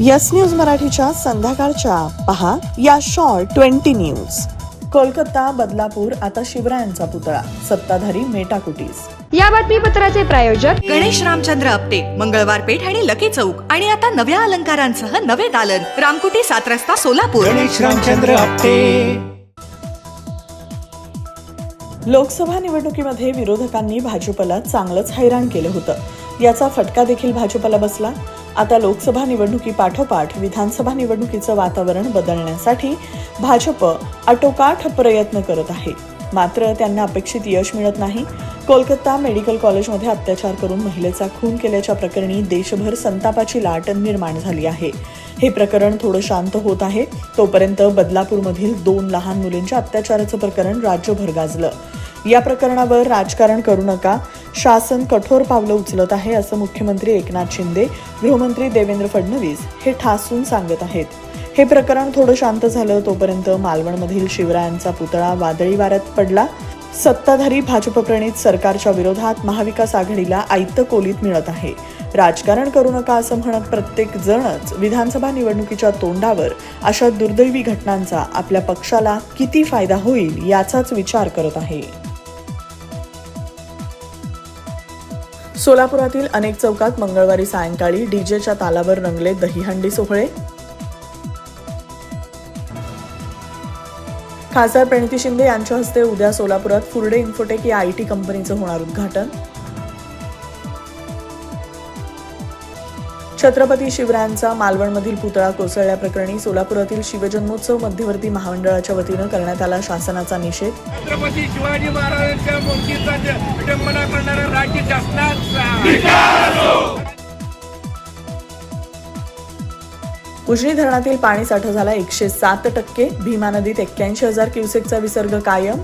Yes news मराठीच्या संध्याकाळच्या. पहा या short twenty news. Kolkata Badlapur आता शिवरायांचा पुतळा. सत्ताधारी मेटाकुटीस या बातमीपत्राचे प्रायोजक गणेश रामचंद्र आपटे मंगळवार पेठ आणि लकी चौक. आणि आता नव्या अलंकारांसह नवे दालन. रामकुटी सात रस्ता सोलापूर. गणेश रामचंद्र आपटे. लोकसभा निवडणुकीमध्ये विरोधकांनी भाजपला चांगलंच हैराण केलं होतं. याचा फटका देखील भाजपला बसला. आता लोकसभा निवडणुकी पाठोपाठ विधानसभा निवडणुकीचं वातावरण बदलण्यासाठी भाजप आटोकाट प्रयत्न करत आहे. मात्र त्यांना अपेक्षित यश मिळत नाही. कोलकाता मेडिकल कॉलेजमध्ये अत्याचार करून महिलेचा खून केल्याच्या प्रकरणी देशभर संतापाची लाट निर्माण झाली आहे. हे प्रकरण थोडं शांत होत आहे. तोपर्यंत बदलापूरमधील दोन लहान मुलींच्या अत्याचाराचं प्रकरण राज्यभर गाजलं. या प्रकरणावर राजकारण करू नका. शासन कठोर पावलं उचलत आहे असं मुख्यमंत्री एकनाथ शिंदे गृहमंत्री देवेंद्र फडणवीस हे ठासून सांगत आहेत. हे प्रकरण थोडं शांत झालं तोपर्यंत मालवणमधील शिवरायांचा पुतळा वादळी वाऱ्यात पडला. सत्ताधारी भाजपप्रणित सरकारच्या विरोधात महाविकास आघाडीला आयत्त कोलीत मिळत आहे. राजकारण करू नका असं म्हणत प्रत्येक जणच विधानसभा निवडणुकीच्या तोंडावर अशा दुर्दैवी घटनांचा आपल्या पक्षाला किती फायदा होईल याचाच विचार करत आहे. सोलापुरातील अनेक चौकात मंगळवारी सायंकाळी डीजेच्या तालावर रंगले दहीहंडी सोहळे. खासदार प्रणिती शिंदे यांच्या हस्ते उद्या सोलापुरात फुरडे इन्फोटेक या आय टी कंपनीचं होणार उद्घाटन. छत्रपती शिवरायांचा मालवणमधील पुतळा कोसळल्याप्रकरणी सोलापुरातील शिवजन्मोत्सव मध्यवर्ती महामंडळाच्या वतीनं करण्यात आला शासनाचा निषेध. छत्रपती शिवाजी महाराजांच्या मूर्तीचा विडंबना करणारा राज्य शासनाचा. उजनी धरणातील पाणी साठा झाला एकशे सात टक्के. भीमा नदीत एक्क्याऐंशी हजार क्युसेकचा विसर्ग कायम.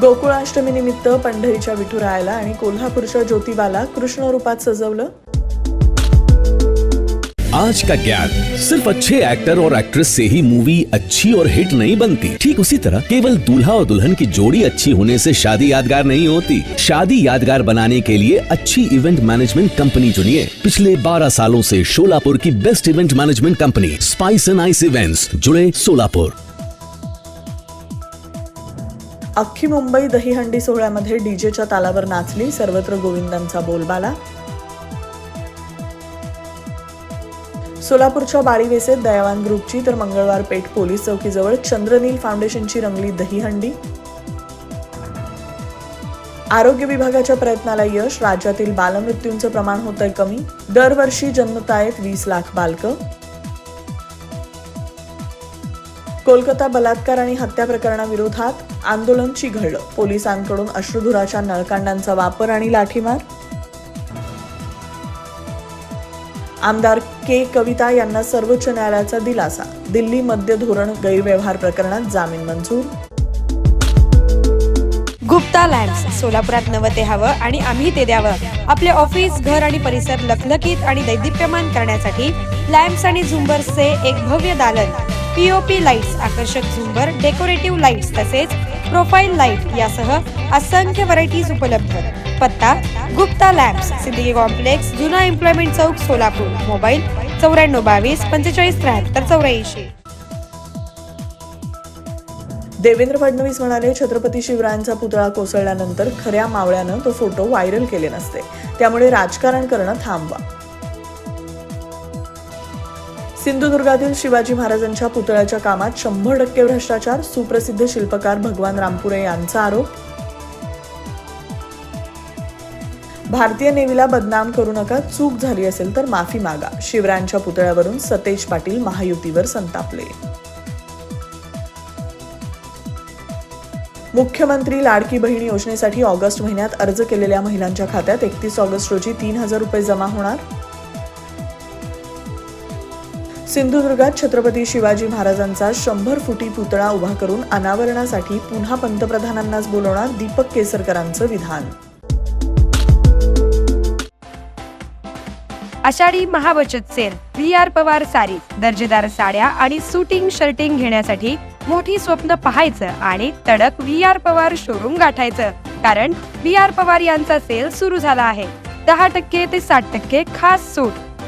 गोकुळाष्टमीनिमित्त पंढरीच्या विठुरायाला आणि कोल्हापूरच्या ज्योतिबाला कृष्ण रूपात सजवलं. आज का ज्ञान? सिर्फ़ अच्छे एक्टर और एक्ट्रेस से ही मूवी अच्छी और हिट नहीं बनती। ठीक उसी तरह केवल दूल्हा और दुल्हन की जोड़ी अच्छी होने से शादी यादगार नहीं होती। शादी यादगार बनाने के लिए अच्छी इवेंट मैनेजमेंट कंपनी चुनिए। पिछले 12 सालों से शोलापुर की best event management company spice and ice events जुड़े सोलापुर अख्खी मुंबई दहीहंडी सोहळ्यामध्ये डीजेच्या तालावर नाचली सर्वत्र गोविंदांचा बोलबाला. सोलापूरच्या बाळीवेसेत दयावान ग्रुपची तर मंगळवार पेठ पोलीस चौकीजवळ चंद्रनील फाउंडेशनची रंगली दहीहंडी. आरोग्य विभागाच्या प्रयत्नाला यश राज्यातील बालमृत्यूंचं प्रमाण होतंय कमी. दरवर्षी जन्मतायत वीस लाख बालकं. कोलकाता बलात्कार आणि हत्या प्रकरणाविरोधात आंदोलन चिघळलं पोलिसांकडून अश्रुधुराच्या नळकांडांचा वापर आणि लाठीमार. आमदार के. कविता यांना सर्वोच्च न्यायालयाचा दिलासा. दिल्ली मद्य धोरण गैरव्यवहार प्रकरणात जामीन मंजूर. गुप्ता लॅम्प्स सोलापुरात नवं ते हवं आणि आम्ही ते द्यावं. आपले ऑफिस घर आणि परिसर लखलखीत आणि दैदिप्यमान करण्यासाठी लॅम्प्स आणि झुंबर्सचे एक भव्य दालन. पीओपी लाईट्स आकर्षक झुंबर डेकोरेटिव्ह लाईट्स तसेच प्रोफाईल लाइट यासह असंख्य व्हरायटीज उपलब्ध. पत्ता गुप्ता लॅब्स सिद्दीकी कॉम्प्लेक्स जुना एम्प्लॉयमेंट चौक सोलापूर. मोबाईल चौऱ्याण्णव बावीस पंचेचाळीस त्र्याहत्तर चौऱ्याऐंशी. देवेंद्र फडणवीस म्हणाले छत्रपती शिवरायांचा पुतळा कोसळल्यानंतर खऱ्या मावळ्यानं तो फोटो व्हायरल केले नसते. त्यामुळे राजकारण करणं थांबवा. सिंधुदुर्गातील शिवाजी महाराजांच्या पुतळ्याच्या कामात शंभर टक्के भ्रष्टाचार सुप्रसिद्ध शिल्पकार भगवान रामपुरे यांचा आरोप. भारतीय नेव्हीला बदनाम करू नका चूक झाली असेल तर माफी मागा शिवरायांच्या पुतळ्यावरून सतेज पाटील महायुतीवर संतापले. मुख्यमंत्री लाडकी बहीण योजनेसाठी ऑगस्ट महिन्यात अर्ज केलेल्या महिलांच्या खात्यात एकतीस ऑगस्ट रोजी तीन हजार रुपये जमा होणार. सिंधुदुर्गात छत्रपती शिवाजी महाराजांचा शंभर फुटी पुतळा उभा करून अनावरणासाठी पुन्हा पंतप्रधानांनाच बोलवणार दीपक केसरकरांचं विधान. आषाढी महाबचत सेल व्ही आर पवार सारी दर्जेदार साड्या आणि सुटिंग शर्टिंग घेण्यासाठी मोठी स्वप्न पाहायचं आणि तडक व्ही आर पवार शोरूम गाठायचं. कारण व्ही आर पवार यांचा सेल सुरू झाला आहे. दहा टक्के ते साठ टक्के खास सूट.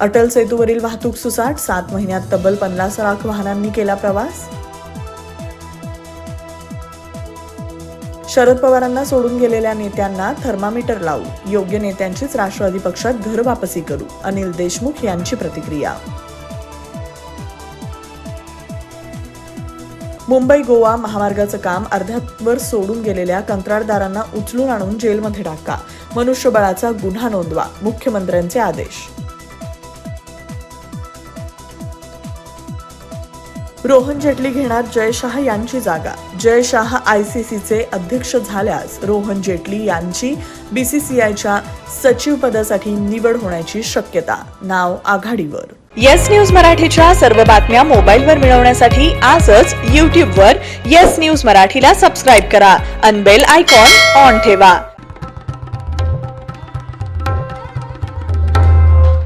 अटल सेतूवरील वाहतूक सुसाट सात महिन्यात तब्बल पन्नास लाख वाहनांनी केला प्रवास. शरद पवारांना सोडून गेलेल्या नेत्यांना थर्मामीटर लावू. योग्य नेत्यांचीच राष्ट्रवादी पक्षात घर वापसी करू अनिल देशमुख यांची प्रतिक्रिया. मुंबई गोवा महामार्गाचं काम अर्ध्यावर सोडून गेलेल्या कंत्राटदारांना उचलून आणून जेलमध्ये टाका. मनुष्यबळाचा गुन्हा नोंदवा मुख्यमंत्र्यांचे आदेश. रोहन जेटली घेणार जय शाह यांची जागा. जय शाह सीचे अध्यक्ष झाल्यास रोहन जेटली यांची बीसीसीआयच्या सचिव पदासाठी निवड होण्याची शक्यता. नाव आघाडीवर. येस न्यूज मराठीच्या सर्व बातम्या मोबाईलवर मिळवण्यासाठी आजच यूट्यूबवर येस न्यूज मराठीला सबस्क्राईब करा. अनबेल आयकॉन ऑन ठेवा.